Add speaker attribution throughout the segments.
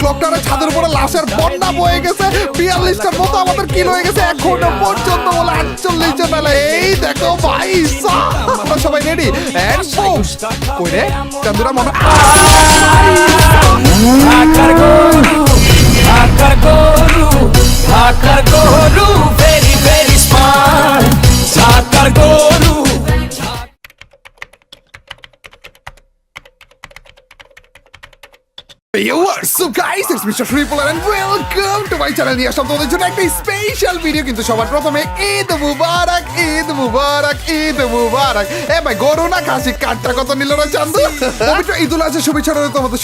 Speaker 1: Clock টাওয়ারের ছাদের উপরে লাশের বন্যা বয়ে গেছে। বিয়াল্লিশটার মতো আমাদের কিল হয়ে গেছে। এখনও পর্যন্ত বলে আটচল্লিশ জন। এই দেখো ভাই আমরা সবাই রেডি কই রে? চান্দুরা মনে
Speaker 2: আকার গরু আকার গরু আকার গরু ভেরি ভেরি স্মার্ট আকার গরু।
Speaker 1: Yo, welcome to my channel. নিয়ে তোমাদের জন্য একটা স্পেশাল ভিডিও কিন্তু সবার প্রথমে ঈদ মুবারক ঈদ মুবারক ঈদ মুবারক। এ না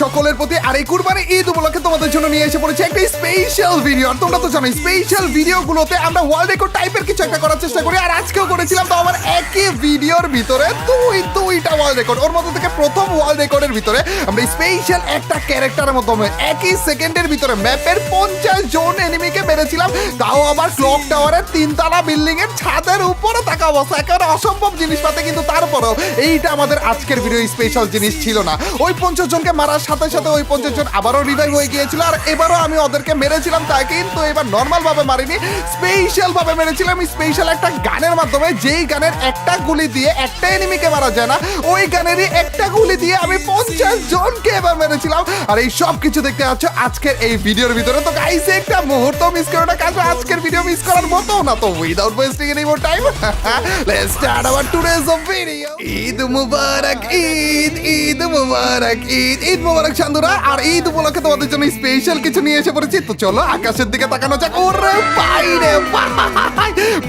Speaker 1: সকলের প্রতি। আর এই কুরবানি ঈদ উপলক্ষে তোমাদের জন্য নিয়ে এসে পড়েছে একটা স্পেশাল ভিডিও আর তোমরা তো জানো স্পেশাল ভিডিওগুলোতে আমরা ওয়ার্ল্ড রেকর্ড টাইপের কিছু একটা করার চেষ্টা করি। আর আজকেও করেছিলাম, তো আমার একই ভিডিওর ভিতরে দুই, দুইটা ওয়ার্ল্ড রেকর্ড ওর মধ্যে থেকে প্রথম ওয়ার্ল্ড রেকর্ডের ভিতরে আমরা স্পেশাল একটা ক্যারেক্টারের মাধ্যমে একই সেকেন্ডের ভিতরে ম্যাপের পঞ্চাশ জন এনিমিকে মেরেছিলাম। তাও আবার ক্লক টাওয়ারের তিনতলা বিল্ডিং এর ছাদের উপরে থাকা অবস্থা একেবারে অসম্ভব কিন্তু তারপরেও এইটা আমাদের আজকের ভিডিও স্পেশাল জিনিস ছিল না। ওই পঞ্চাশ জনকে মারার সাথে সাথে ওই পঞ্চাশ জন আবারও রিভাইভ হয়ে গিয়েছিল আর এবারও আমি ওদেরকে মেরেছিলাম তাই কিন্তু এবার নর্মাল ভাবে মারিনি। স্পেশাল ভাবে মেরেছিলাম স্পেশাল একটা গানের মাধ্যমে যেই গানের একটা গুলি দিয়ে একটা এনিমিকে মারা যায় না, ওই গানেরই একটা গুলি দিয়ে আমি পঞ্চাশ জনকে এবার মেরেছিলাম। আর এই সব কিছু দেখতে পাচ্ছ আজকের এই ভিডিওর ভিতরে। তো গাইস একটা মুহূর্ত মিস করো না কাজ আজকের ভিডিও মিস করার মতো না, তো without wasting any more time let's start our today's of video Eid Mubarak, Eid Eid Mubarak, Eid Eid Mubarak চান্দুরা, আর ঈদ উপলক্ষে তোমাদের জন্য স্পেশাল কিছু নিয়ে এসে পড়েছি। তো চলো, আকাশের দিকে তাকানো যাক। ওরে ভাই রে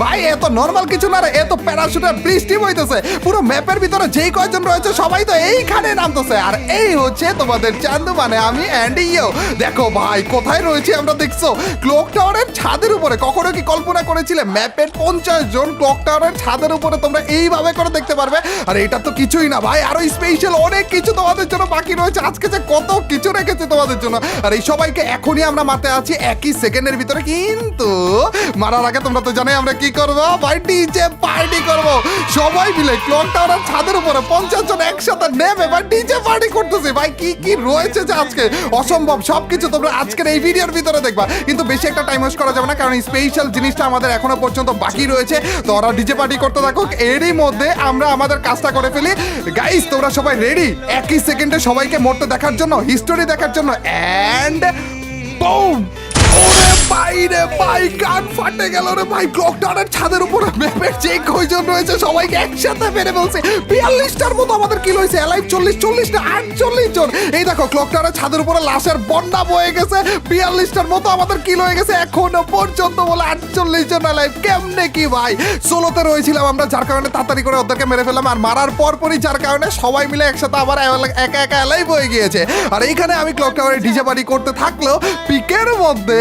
Speaker 1: ভাই এত নরমাল কিছু না রে এত প্যারাশুটের বৃষ্টি বইতেছে। পুরো ম্যাপের ভিতরে যেই কয়জন রয়েছে, সবাই তো এইখানে নামতেছে। আর এই হচ্ছে তোমাদের চান্দু মানে আমি অ্যান্ড ইও দেখো ভাই, কোথায় রয়েছে আমরা দেখছ? ক্লক টাওয়ারের ছাদের উপরে। কখনো কি কল্পনা করেছিলে ম্যাপের পঞ্চাশ জন ক্লক টাওয়ারের ছাদের উপরে তোমরা এইভাবে করে দেখতে পারবে? আর, এটা তো কিছুই না ভাই, আরও স্পেশাল অনেক কিছু তোমাদের জন্য বাকি রয়েছে। আজকে যে কত কিছু রেখেছে তোমাদের জন্য। আর এই সবাইকে এখনই আমরা মারতে আছি, একই সেকেন্ডের ভিতরে। কিন্তু মারার আগে তোমরা তো জানোই আমরা কি করব? ভাই ডিজে পার্টি করব। সবাই মিলে ক্লক টাওয়ারের ছাদের উপরে পঞ্চাশ জন একসাথে নেমে, ভাই ডিজে পার্টি করতেছে। ভাই, কি কি রয়েছে যে আজকে? অসম্ভব, সবকিছু তোমরা আজকের এই ভিডিওর ভিতরে দেখবা। কিন্তু বেশি একটা টাইম ওয়েস্ট করা যাবে না, কারণ স্পেশাল জিনিসটা আমাদের এখনও পর্যন্ত বাকি রয়েছে। তো ওরা ডিজে পার্টি করতে থাকুক, এরই মধ্যে আমরা আমাদের কাজটা করে ফেলি। গাইস তোমরা সবাই রেডি একই সেকেন্ডে সবাইকে মরতে দেখার জন্য হিস্টোরি দেখার জন্য অ্যান্ড বুম ভাই রে ভাই গান ফাটে গেল রে ভাই। ক্লক টাওয়ারের ছাদের উপরে ম্যাপের যে কয়জন রয়েছে, সবাইকে একসাথে মেরে ফেলছে। বিয়াল্লিশটার মতো আমাদের কিল হয়েছে। এলাইভ চল্লিশ চল্লিশ না, আটচল্লিশ জন। এই দেখো ক্লক টাওয়ারের ছাদের উপরে লাশের বন্যা বয়ে গেছে। বিয়াল্লিশটার মতো আমাদের কিল হয়ে গেছে। এখনও পর্যন্ত বলে আটচল্লিশ জন এলাইভ কেমনে কি ভাই? ষোলোতে রয়েছিলাম আমরা, যার কারণে তাড়াতাড়ি করে ওদেরকে মেরে ফেললাম। আর মারার পর পরই যার কারণে সবাই মিলে একসাথে আবার একা একা এলাইভ হয়ে গিয়েছে। আর এইখানে আমি ক্লক টাওয়ারে ডিজে বাড়ি করতে থাকলেও পিকের মধ্যে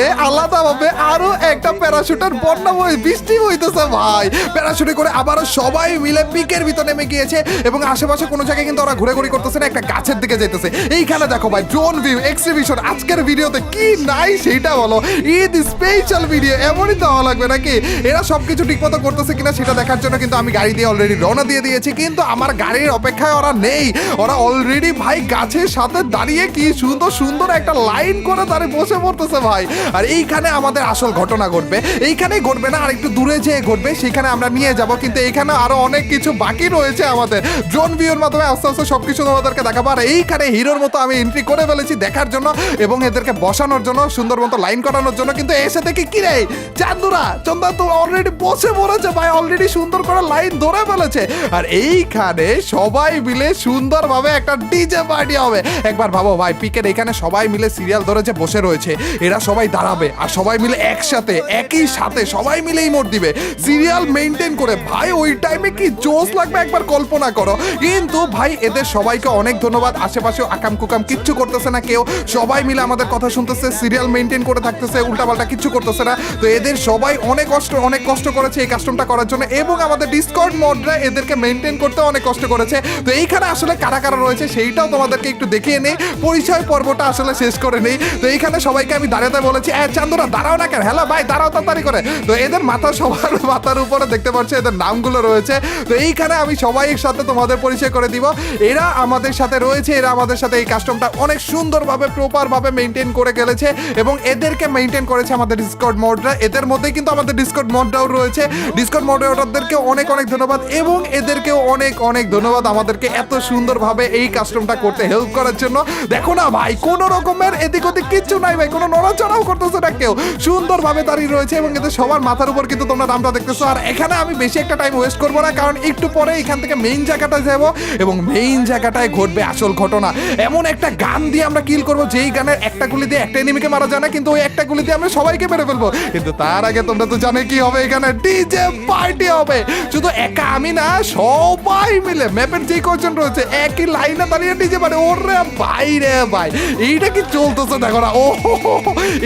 Speaker 1: আলাদাভাবে আরও একটা প্যারাশুটের বন্যা বই, বৃষ্টি হইতেছে ভাই। প্যারাশুটে করে আবারও সবাই মিলে পিকের ভিতর নেমে গিয়েছে এবং আশেপাশে কোনো জায়গায় কিন্তু ওরা ঘুরে ঘুরি করতেছে না, একটা গাছের দিকে যেতেছে এইখানে দেখো ভাই ড্রোন ভিউ এক্সিবিশন আজকের ভিডিওতে কি নাই সেটা বলো। ঈদ স্পেশাল ভিডিও এমনই তো লাগবে নাকি? এরা সবকিছু ঠিকমতো করতেছে কিনা সেটা দেখার জন্য কিন্তু আমি গাড়ি দিয়ে অলরেডি রওনা দিয়ে দিয়েছি, কিন্তু আমার গাড়ির অপেক্ষায় ওরা নেই। ওরা অলরেডি ভাই গাছের সাথে দাঁড়িয়ে কি সুন্দর সুন্দর একটা লাইন করে দাঁড়িয়ে বসে পড়তেছে ভাই। আর এইখানে আমাদের আসল ঘটনা ঘটবে। এইখানেই ঘটবে না আর একটু দূরে যেয়ে ঘটবে, সেখানে আমরা নিয়ে যাব। কিন্তু এইখানে আরও অনেক কিছু বাকি রয়েছে আমাদের। ড্রোন ভিউর মাধ্যমে আস্তে আস্তে সবকিছু তোমাদেরকে দেখাবো। আর এইখানে হিরোর মতো আমি এন্ট্রি করে ফেলেছি দেখার জন্য এবং এদেরকে বসানোর জন্য, সুন্দর মতো লাইন করানোর জন্য। কিন্তু এসে দেখি, কি রে, চান্দুরা, চন্দা তো অলরেডি বসে পড়েছে ভাই অলরেডি সুন্দর করে লাইন ধরে ফেলেছে। আর এইখানে সবাই মিলে সুন্দরভাবে একটা ডিজে পার্টি হবে। একবার ভাবো ভাই, পিকের এখানে সবাই মিলে সিরিয়াল ধরেছে, বসে রয়েছে। এরা সবাই দাঁড়াবে আর সবাই মিলে একসাথে, একই সাথে সবাই মিলেই মোট দিবে। সিরিয়াল মেনটেন করে, ভাই, ওই টাইমে কি জোশ লাগবে একবার কল্পনা করো। কিন্তু ভাই, এদের সবাইকে অনেক ধন্যবাদ। আশেপাশে আকাম কুকাম কিচ্ছু করতেছে না কেউ। সবাই মিলে আমাদের কথা শুনতেছে সিরিয়াল মেনটেন করে থাকতেছে, উল্টাপাল্টা কিচ্ছু করতেছে না। তো এদের সবাই অনেক কষ্ট অনেক কষ্ট করেছে এই কাস্টমটা করার জন্য। এবং আমাদের ডিসকর্ড মডরা এদেরকে মেনটেন করতে অনেক কষ্ট করেছে। তো এইখানে আসলে কারা কারা রয়েছে সেইটাও তোমাদেরকে একটু দেখিয়ে নেই। পরিচয় পর্বটা আসলে শেষ করে নেই। তো এইখানে সবাইকে আমি দাঁড়াতে বলেছি। হ্যাঁ চান্দরা! তোমরা দাঁড়াও না কেন? হ্যালো ভাই, দাঁড়াও তাড়াতাড়ি করে। তো এদের মাথা সবার মাথার উপরে দেখতে পাচ্ছ, এদের নামগুলো রয়েছে। তো এইখানে আমি সবাই সাথে তোমাদের পরিচয় করে দিব। এরা আমাদের সাথে রয়েছে, এরা আমাদের সাথে এই কাস্টমটা অনেক সুন্দরভাবে প্রপার ভাবে মেনটেন করে গেলেছে এবং এদেরকে মেনটেন করেছে আমাদের ডিসকর্ড মোডরা এদের মধ্যে কিন্তু আমাদের ডিসকর্ড মোডটাও রয়েছে। ডিসকর্ড মডারেটরদেরকে অনেক অনেক ধন্যবাদ এবং এদেরকেও অনেক অনেক ধন্যবাদ আমাদেরকে এত সুন্দরভাবে এই কাস্টমটা করতে হেল্প করার জন্য। দেখো না ভাই, কোনো রকমের এদিক ওদিক কিচ্ছু নাই ভাই, কোনো নড়াচড়াও করতেছে না কেউ। সুন্দরভাবে দাঁড়িয়ে রয়েছে এবং এদের সবার মাথার উপর কিন্তু তোমরা নামটা দেখতেছো। আর এখানে আমি বেশি একটা টাইম ওয়েস্ট করব না, কারণ একটু পরে এখান থেকে মেইন জায়গাটা যাব এবং মেইন জায়গাটায় ঘটবে আসল ঘটনা। এমন একটা গান দিয়ে আমরা কিল করব, যেই গানের একটা গুলি দিয়ে একটা এনিমিকে মারা যায় না, কিন্তু ওই একটা গুলি দিয়ে আমরা সবাইকে মেরে ফেলব। কিন্তু তার আগে তোমরা তো জানে কি হবে এখানে। ডিজে পার্টি হবে। শুধু একা আমি না, সবাই মিলে ম্যাপের যে কজন রয়েছে, একই লাইনে দাঁড়িয়ে ডিজে ওরে ভাই রে ভাই, এইটা কি চলতেছে দেখো না। ও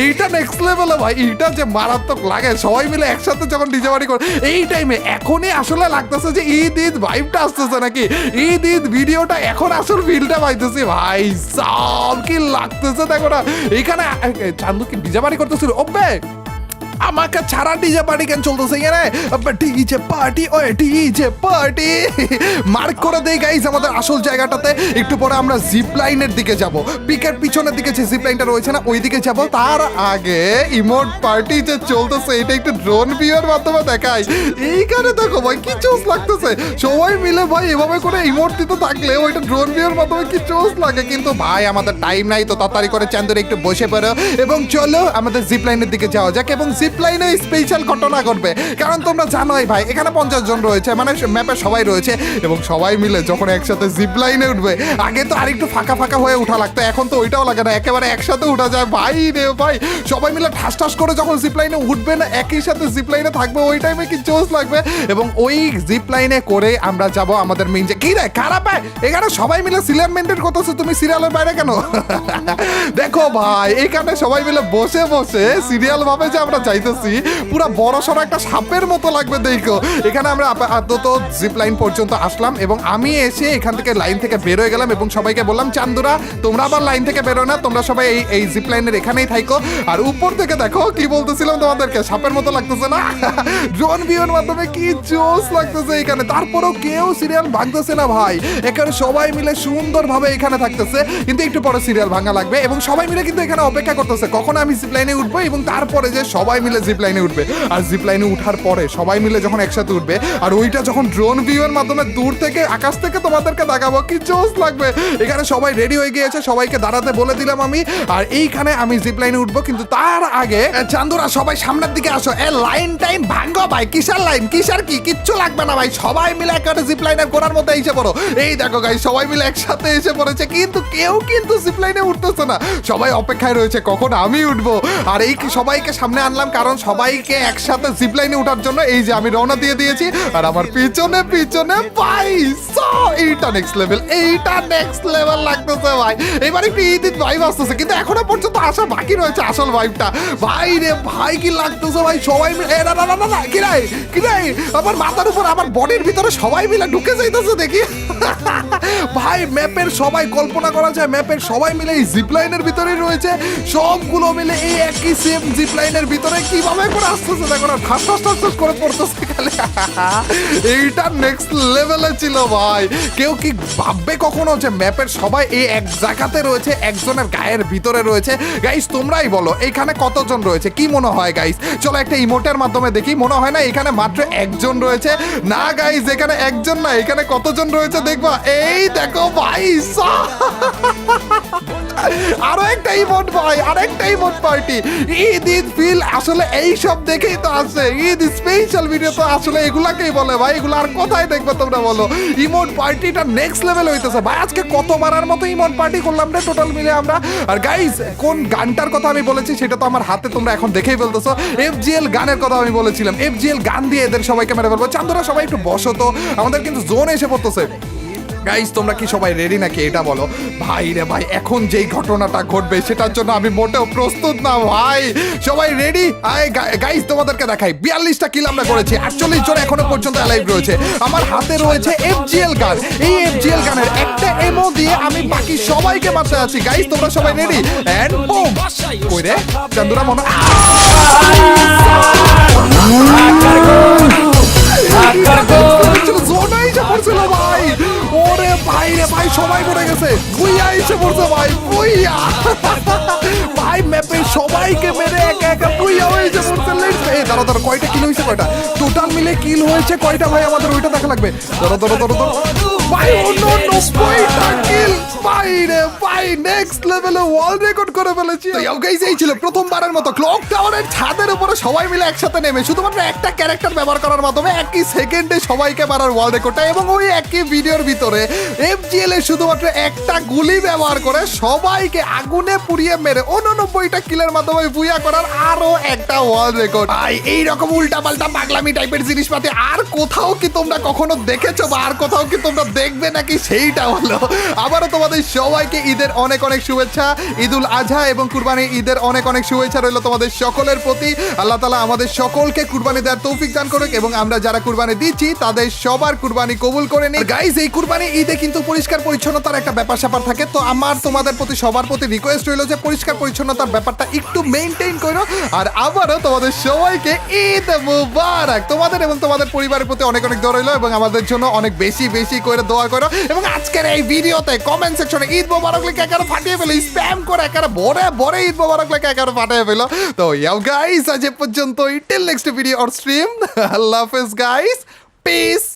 Speaker 1: এইটা নেক্সট লেভেলে ভাই, এইটা যে মারাত্মক লাগে। সবাই মিলে একসাথে যখন ডিজে বাড়ি করে এই টাইমে এখনই আসলে লাগতেছে যে ঈদ ঈদ ভাইবটা আসতেছে নাকি? ঈদ ঈদ ভিডিওটা এখন আসল ফিলটা পাইতেছি। ভাই সব কি লাগতেছে দেখো না। এখানে চান্দু কি ডিজে বাড়ি করতেছিল? ওবে আমাকে ছাড়া ডিজে পার্টি কেন চলতেছে এখানে? ডিজে পার্টি, ওই ডিজে পার্টি। মার্ক করে দেই গাইস আমাদের আসল জায়গাটাতে। একটু পরে আমরা জিপ লাইনের দিকে যাব। পিকের পিছনের দিকে যে জিপ লাইনটা রয়েছে না ওই দিকে যাব। তার আগে ইমোট পার্টি যে চলতেছে, এটা একটু ড্রোন ভিউর মাধ্যমে দেখাই। এইখানে দেখো ভাই, কি চোস লাগতেছে। সবাই মিলে ভাই, এভাবে করে ইমোট দিতে থাকলে ওইটা ড্রোন ভিউর মাধ্যমে কি চোস লাগে? কিন্তু ভাই, আমাদের টাইম নাই, তো তাড়াতাড়ি করে চান্দুরে একটু বসে পড়ো। এবং চলো, আমাদের জিপ লাইনের দিকে যাওয়া যাক। এবং জিপ লাইনে স্পেশাল ঘটনা ঘটবে। কারণ তোমরা জানোই ভাই, এখানে পঞ্চাশ জন রয়েছে মানে ম্যাপে সবাই রয়েছে, এবং সবাই মিলে যখন একসাথে জিপ লাইনে উঠবে, আগে তো আরেকটু ফাঁকা ফাঁকা হয়ে উঠা লাগতো, এখন তো ওইটাও লাগে না, একেবারে একসাথে উঠা যায়। ভাই রে ভাই, সবাই মিলে ঠাস ঠাস করে যখন জিপ লাইনে উঠবে না, একই সাথে জিপ লাইনে থাকবে, ওই টাইমে কি জোশ লাগবে? এবং ওই জিপ লাইনে করে আমরা যাব আমাদের মেইন যে কি রে খারাপ হয় এখানে সবাই মিলে সিরিয়াল মেনটেন করতেছো তুমি সিরিয়ালের বাইরে কেন? দেখো ভাই, এখানে সবাই মিলে বসে বসে সিরিয়াল ভাবে যে আমরা যাইতেছি পুরো বড় সড়ো একটা সাপের মতো লাগবে, দেখো। এখানে আমরা আপাতত জিপ লাইন পর্যন্ত আসলাম এবং আমি এসে এখান থেকে লাইন থেকে বের হয়ে গেলাম এবং সবাইকে বললাম, চান্দুরা, তোমরা আবার লাইন থেকে বেরো না, তোমরা সবাই এই এই জিপ লাইনের এখানেই থাইকো। আর উপর থেকে দেখো, কি বলতেছিলাম তোমাদেরকে, সাপের মতো লাগতেছে না? ড্রোন ভিউর মাধ্যমে কি জোস লাগতেছে এখানে? তারপরেও কেউ সিরিয়াল ভাঙতেছে না ভাই। এখানে সবাই মিলে সুন্দরভাবে এখানে থাকতেছে। কিন্তু একটু পরে সিরিয়াল ভাঙা লাগবে এবং সবাই মিলে কিন্তু এখানে অপেক্ষা করতেছে, কখন আমি জিপ লাইনে উঠবো এবং তারপরে যে সবাই মিলে জিপ লাইনে উঠবে। আর জিপ লাইনে উঠার পরে সবাই মিলে যখন একসাথে উঠবে, আর ওইটা যখন ড্রোন ভিউয়ের মাধ্যমে দূর থেকে, আকাশ থেকে তোমাদেরকে দেখাবো, কি জোস লাগবে। এখানে সবাই রেডি হয়ে গিয়েছে, সবাইকে দাঁড়াতে বলে দিলাম আমি। আর এইখানে আমি জিপ লাইনে উঠবো, কিন্তু তার আগে চান্দুরা, সবাই সামনের দিকে আসো। এ লাইন টাইম ভাঙ্গো ভাই, কিসের লাইন কিসের কি, কিচ্ছু লাগবে না ভাই। সবাই মিলে একটা জিপ লাইনের গোড়ার মধ্যে এসে পড়ো। এই দেখো গাই সবাই মিলে একসাথে এসে পড়েছে, কিন্তু কেউ কিন্তু জিপ লাইনে উঠতেছে না। সবাই অপেক্ষায় রয়েছে, কখন আমি উঠবো? আর এই সবাইকে সামনে আনলাম কারণ সবাইকে একসাথে জিপ লাইনে উঠার জন্য এই যে আমি রওনা দিয়ে দিয়েছি, আর আমার পিছনে পিছনে পাইসা এইটা নেক্সট লেভেল এইটা নেক্সট লেভেল লাগতেছে ভাই। এবার একটু ঈদ ঈদ ভাইব আসতেছে, কিন্তু এখনও পর্যন্ত আসা বাকি রয়েছে আসল ভাইবটা ভাই রে, ভাই কি লাগতেছে ভাই, সবাই মিলে না না না কি রে কি রে আমার মাথার উপর, আমার বডির ভিতরে সবাই মিলে ঢুকে যাইতেছে দেখি। ভাই ম্যাপের সবাই কল্পনা করা যায় ম্যাপের সবাই মিলে এই জিপ লাইনের ভিতরেই রয়েছে। সবগুলো মিলে এই একই সেম জিপ লাইনের ভিতরে কীভাবে করে আসতেছে? দেখো না ঠাস ঠাস ঠাস করে পড়তেছে খালি। এইটা নেক্সট লেভেলে ছিল ভাই। কেউ কি ভাববে কখনো যে ম্যাপের সবাই এই এক জায়গাতে রয়েছে, একজনের গায়ের ভিতরে রয়েছে? গাইস তোমরাই বলো, এখানে কতজন রয়েছে? কি মনে হয় গাইস চলো একটা ইমোটের মাধ্যমে দেখি। মনে হয় না এখানে মাত্র একজন রয়েছে? না গাইস এখানে একজন না, এখানে কতজন রয়েছে? দেখবা, এই দেখো, ভাই আরও একটা ইমোট ভাই আরেকটা emote party. Eid Eid feel, আসলে এই সব দেখেই তো আসে ঈদ স্পেশাল ভিডিও তো আসলে এগুলাকেই বলে ভাই, এগুলো আর কোথায় দেখবে তোমরা বলো? ইমোট পার্টিটা নেক্সট লেভেল হইতেছে। ভাই, আজকে কত মারার মতো ইমোট পার্টি করলাম রে টোটাল মিলে আমরা। আর গাইস কোন গানটার কথা আমি বলেছি সেটা তো আমার হাতে তোমরা এখন দেখেই বলতেছো এফজিএল গানের কথা আমি বলেছিলাম। এফজিএল গান দিয়ে এদের সবাইকে মেরে ফেলব। চান্দরা, সবাই একটু বসো তো। আমাদের কিন্তু জোন এসে পড়তেছে। গাইস তোমরা কি সবাই রেডি নাকি? এটা বলো। ভাই রে ভাই, এখন যেই ঘটনাটা ঘটবে, সেটার জন্য আমি মোটেও প্রস্তুত না, ভাই। সবাই রেডি গাইস তোমাদেরকে দেখাই। বিয়াল্লিশটা কিল আমরা করেছি। আটচল্লিশ জন এখনও পর্যন্ত লাইভ রয়েছে। আমার হাতে রয়েছে এফজিএল গান এই এফজিএল গানের একটা এমও দিয়ে আমি বাকি সবাইকে মারতে আছি। গাইস তোমরা সবাই রেডি এন্ড বুম কই রে? চান্দুরা মনে
Speaker 2: ঢাকার গরু ঢাকার গরু
Speaker 1: জোনাই এসে পড়ছিল ভাই। ওরে ভাই রে ভাই, সবাই পড়ে গেছে। বুইয়া এসে পড়ছে ভাই বুইয়া ভাই ম্যাপে সবাইকে মেরে একা একা বুইয়া হয়েছে পড়ছে। লেটস এই দাঁড়া দাঁড়া কয়টা কিল হয়েছে কয়টা? টোটাল মিলে কিল হয়েছে কয়টা ভাই? আমাদের ওইটা দেখা লাগবে। ধরো ধরো ধরো ভাই অন্য নব্বইটা কিল ভাই রে ভাই নেক্সট লেভেলে ওয়ার্ল্ড রেকর্ড করে ফেলেছি। তো ইয়াও গাইস এই ছিল প্রথমবারের মতো ক্লক টাওয়ারের ছাদের উপরে সবাই মিলে একসাথে নেমে, শুধুমাত্র একটা ক্যারেক্টার ব্যবহার করার মাধ্যমে একই সেকেন্ডে সবাইকে মারার ওয়ার্ল্ড রেকর্ডটা এবং ওই একই ভিডিওর ভিতরে এফজিএল এর শুধুমাত্র একটা গুলি ব্যবহার করে সবাইকে আগুনে পুড়িয়ে মেরে উননব্বইটা কিলের মাধ্যমে বুয়া করার আরও একটা ওয়ার্ল্ড রেকর্ড ভাই এইরকম উল্টা পাল্টা পাগলামি টাইপের জিনিসপাতি আর কোথাও কি তোমরা কখনো দেখেছ বা আর কোথাও কি তোমরা দেখবে নাকি? সেইটা হলো। আবারও তোমাদের সবাইকে ঈদের অনেক অনেক শুভেচ্ছা, ঈদুল আজহা এবং কুরবানি ঈদের অনেক অনেক শুভেচ্ছা রইল তোমাদের সকলের প্রতি। আল্লাহ তালা আমাদের সকলকে কুরবানি দেওয়ার তৌফিক দান করুক এবং আমরা যারা কুরবানি দিচ্ছি, তাদের সবার কুরবানি কবুল করে নিই। গাইজ এই কুরবানি ঈদে কিন্তু পরিষ্কার পরিচ্ছন্নতার একটা ব্যাপার স্যাপার থাকে। তো আমার, তোমাদের প্রতি, সবার প্রতি রিকোয়েস্ট রইল যে পরিষ্কার পরিচ্ছন্নতার ব্যাপারটা একটু মেনটেন করো। আর আবারও তোমাদের সবাইকে ঈদ মুবারক। তোমাদের এবং তোমাদের পরিবারের প্রতি অনেক অনেক দোয়া রইল এবং আমাদের জন্য অনেক বেশি বেশি করে দোয়া করো। এবং আজকের এই ভিডিওতে কমেন্ট সেকশনে ঈদ মুবারক লিখে একারে ফাটিয়ে ফেলো। স্প্যাম করে একারে ভরে ভরে ঈদ মুবারক লিখে একারে ফাটিয়ে ফেলো। তো ইয়াও গাইস আজ পর্যন্ত till next video or stream আল্লাহ হাফেজ গাইস Peace!